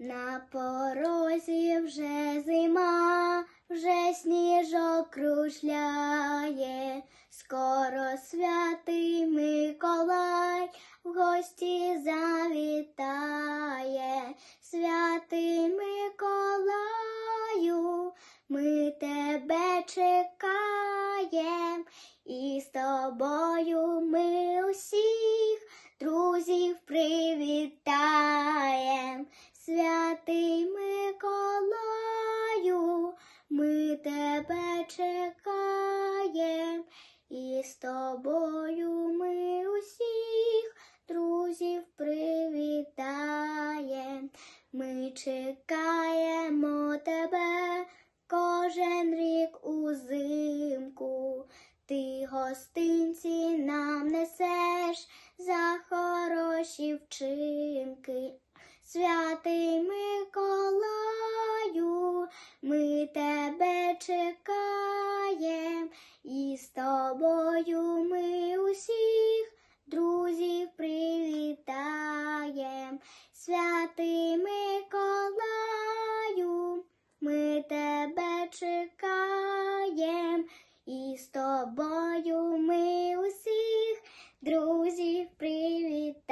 На порозі вже зима, вже сніжок кружляє, скоро святий Миколай в гості завітає, святий Миколаю, ми тебе чекаєм, і з тобою ми усіх друзів привітаєм. Святий Миколаю, ми тебе чекаєм, і з тобою ми усіх друзів привітаєм. Ми чекаємо тебе кожен рік узимку. Ти гостинці нам несеш за хороші вчинки. Тебе чекаєм, і з тобою ми усіх друзів привітаєм. Святий Миколаю, ми тебе чекаєм, і з тобою ми усіх друзів привітаєм.